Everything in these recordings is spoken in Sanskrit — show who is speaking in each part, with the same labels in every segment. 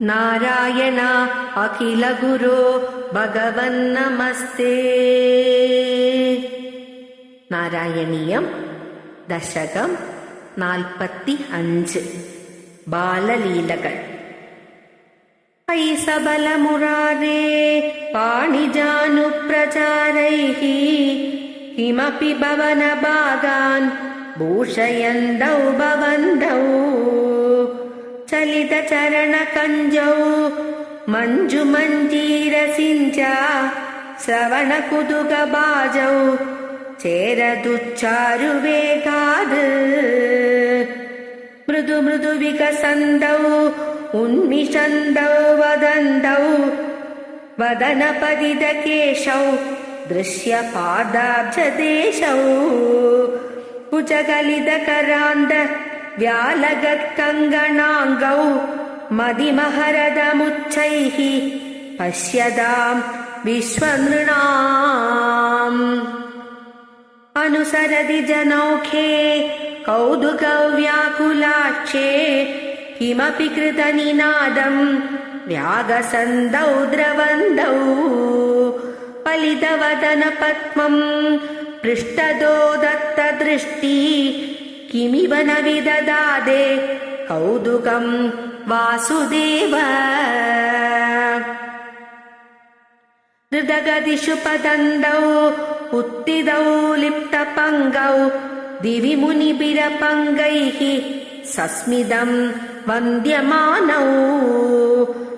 Speaker 1: नारायण अखिलगुरो भगवन्नमस्ते। नारायणीयम् दशकम् नाल्पति अञ्च बाललीलकल् अयि सबलमुरारे पाणिजानुप्रचारैः किमपि भवनभागान् भूषयन्तौ भवन्तौ चलितचरणकञ्जौ मञ्जुमञ्जीरसिञ्च श्रवणकुतुकबाजौ चेरदुच्चारुवेगाद् मृदु मृदु विकसन्तौ उन्मिषन्तौ वदन्तौ वदनपदितकेशौ दृश्यपादाब्जदेशौ कुचगलितकरान्त व्यालगत्कङ्गणाङ्गौ मदिमहरदमुच्चैः पश्यताम् विश्वनृणाम्। अनुसरति जनौखे कौतुकव्याकुलाक्षे किमपि कृतनिनादम् व्यागसन्दौ द्रवन्दौ। फलितवदनपद्मम् पृष्ठदो दत्तदृष्टि किमिव न विददादे? कौतुकम् वासुदेव। हृदगदिषु पतन्तौ उत्थितौ लिप्तपङ्गौ दिवि मुनिबिरपङ्गैः सस्मितम् वन्द्यमानौ।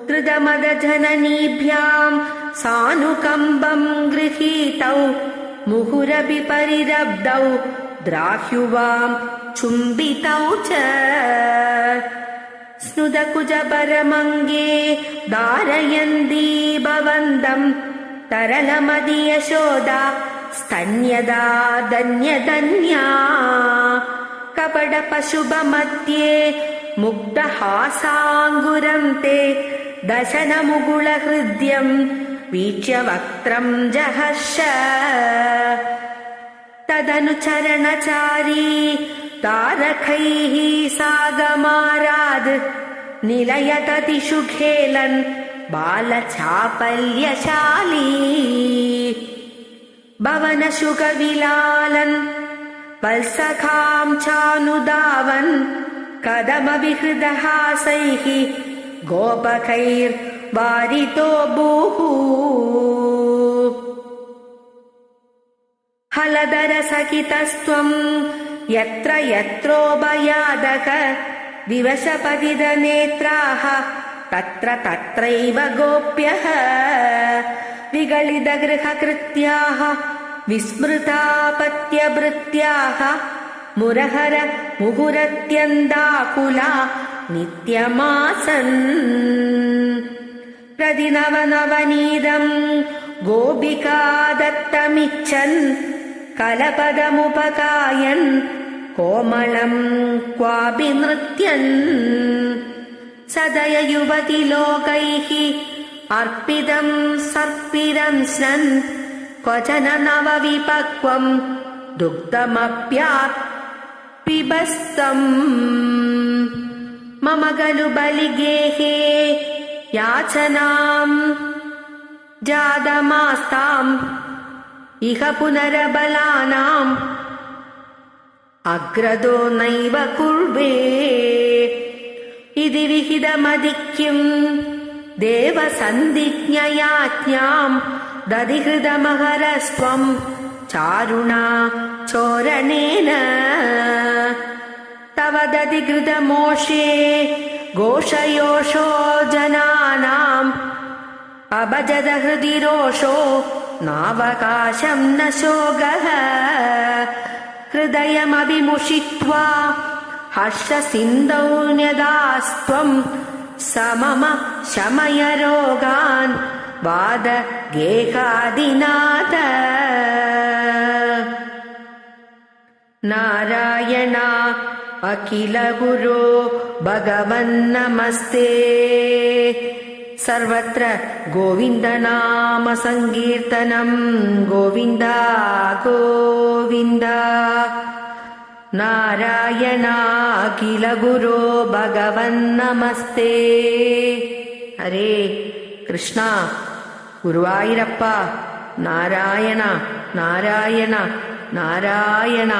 Speaker 1: धृतमदजननीभ्याम् सानुकम्बम् गृहीतौ मुहुरपि परिरब्धौ द्राह्युवाम् चुम्बितौ च स्नुदकुजपरमङ्गे धारयन्ती भवन्तम् तरलमदियशोदा स्तन्यदा धन्यधन्या। कपटपशुभमध्ये मुग्धहासाङ्गुरम् ते दशनमुकुलहृद्यम् वीक्ष्य वक्त्रम् जहर्ष। तदनुचरणचारी तारकैः सागमाराद् निलयततिषु खेलन् बालचापल्यशाली भवनशुकविलालन् वल्सखाम् चानुदावन् कदमविहृदहासैः गोपकैर्वारितो भूः हलधरसहितस्त्वम् यत्र यत्रोभयादक विवशपतितनेत्राः तत्र तत्रैव गोप्यः विगलितगृहकृत्याः विस्मृतापत्यभृत्याः मुरहर मुहुरत्यन्दाकुला नित्यमासन् प्रतिनवनवनीदम् गोपिका दत्तमिच्छन् कलपदमुपकायन् कोमलम् क्वापि नृत्यन् सदय युवति लोकैः अर्पितम् सर्पिरम् स्नन् क्वचन नवविपक्वम् दुग्धमप्यापिबस्तम् मम खलु बलिगेहे याचनाम् जातमास्ताम् इह पुनरबलानाम् अग्रदो नैव कुर्वे। इति विहितमधिक्यम् देवसन्धिज्ञयाज्ञाम् दधिहृदमहरस्त्वम् चारुणा चोरणेन। तव दधिहृदमोषे घोषयोषो जनानाम् हृदि रोषो नावकाशम् न शोगः हृदयमभिमुषित्वा हर्षसिन्धौ न्यदास्त्वम् स मम शमय रोगान् वाद गेहादिनाथ नारायणा अखिल गुरो भगवन्नमस्ते सर्वत्र गोविन्दनामसङ्कीर्तनम् गोविन्द गोविन्द। नारायणाखिल गुरो भगवन्नमस्ते। हरे कृष्णा गुरुवायुरप्प नारायण नारायण नारायण।